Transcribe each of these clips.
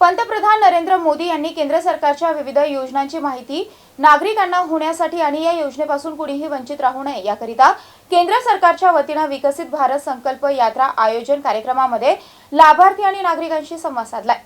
पंतप्रधान नरेंद्र मोदी यांनी केंद्र सरकारच्या विविध योजनांची माहिती नागरिकांना होण्यासाठी आणि या योजनेपासून कुणीही वंचित राहू नये याकरिता केंद्र सरकारच्या वतीनं विकसित भारत संकल्प यात्रा आयोजन कार्यक्रमामध्ये लाभार्थी आणि नागरिकांशी संवाद साधलाय.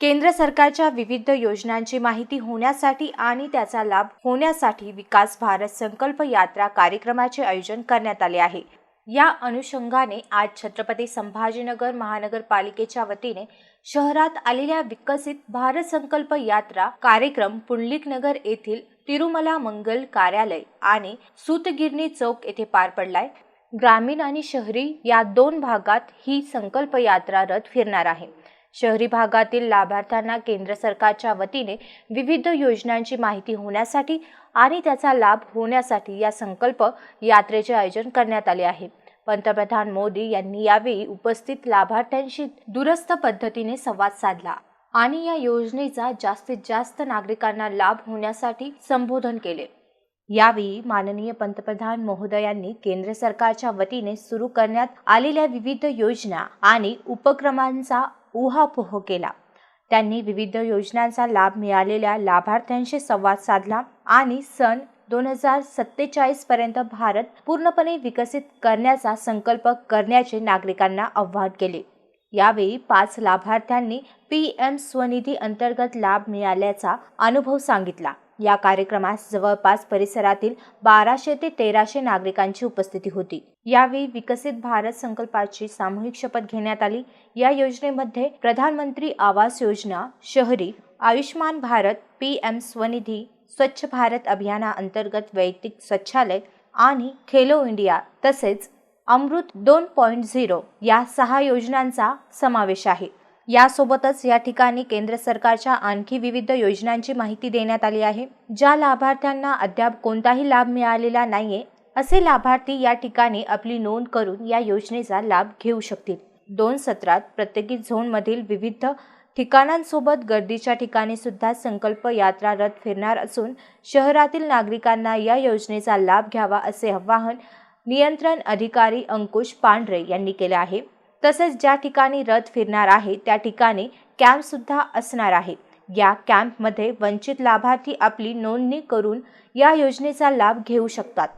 केंद्र सरकारच्या विविध योजनांची माहिती होण्यासाठी आणि त्याचा लाभ होण्यासाठी विकास भारत संकल्प यात्रा कार्यक्रमाचे आयोजन करण्यात आले आहे. या अनुषंगाने आज छत्रपती संभाजीनगर महानगरपालिकेच्या वतीने शहरात आलेल्या विकसित भारत संकल्प यात्रा कार्यक्रम पुंडलिक नगर येथील तिरुमला मंगल कार्यालय आणि सूतगिरणी चौक येथे पार पडलाय. ग्रामीण आणि शहरी या दोन भागात ही संकल्प यात्रा रथ फिरणार आहे. शहरी भागातील लाभार्थ्यांना केंद्र सरकारच्या वतीने विविध योजनांची माहिती होण्यासाठी आणि त्याचा लाभ होण्यासाठी या संकल्प यात्रेचे आयोजन करण्यात आले आहे. पंतप्रधान मोदी यांनी यावेळी उपस्थित लाभार्थ्यांशी दूरस्थ पद्धतीने संवाद साधला आणि या योजनेचा जास्तीत जास्त नागरिकांना लाभ होण्यासाठी संबोधन केले. यावेळी माननीय पंतप्रधान महोदयांनी केंद्र सरकारच्या वतीने सुरू करण्यात आलेल्या विविध योजना आणि उपक्रमांचा उहापोह केला. त्यांनी विविध योजनांचा लाभ मिळालेल्या लाभार्थ्यांशी संवाद साधला आणि सन दोन हजार सत्तेचाळीस पर्यंत भारत पूर्णपणे विकसित करण्याचा संकल्प करण्याचे नागरिकांना आव्हान केले. यावेळी पाच लाभार्थ्यांनी पी एम स्वनिधी अंतर्गत लाभ मिळाल्याचा अनुभव सांगितला. या कार्यक्रमास जवळपास परिसरातील बाराशे ते तेराशे नागरिकांची उपस्थिती होती. यावेळी विकसित भारत संकल्पाची सामूहिक शपथ घेण्यात आली. या योजनेमध्ये प्रधानमंत्री आवास योजना शहरी आयुष्मान भारत पी एम स्वनिधी स्वच्छ भारत अभियानाअंतर्गत वैयक्तिक स्वच्छालय आणि खेलो इंडिया तसेच अमृत दोन पॉईंट झिरो या सहा योजनांचा समावेश आहे. यासोबतच या ठिकाणी केंद्र सरकारच्या आणखी विविध योजनांची माहिती देण्यात आली आहे ज्या लाभार्थ्यांना अद्याप कोणताही लाभ मिळालेला नाहीये असे लाभार्थी या ठिकाणी आपली नोंद करून या योजनेचा लाभ घेऊ शकतील. दोन सत्रात प्रत्येकी झोनमधील विविध ठिकाणांसोबत गर्दीच्या ठिकाणी सुद्धा संकल्प यात्रा रथ फिरणार असून शहरातील नागरिकांना या योजनेचा लाभ घ्यावा असे आवाहन नियंत्रण अधिकारी अंकुश पांढरे यांनी केले आहे. तसेच ज्या ठिकाणी रथ फिरणार आहे त्या ठिकाणी कॅम्प सुद्धा असणार आहे. या कॅम्पमध्ये वंचित लाभार्थी आपली नोंदणी करून या योजनेचा लाभ घेऊ शकतात.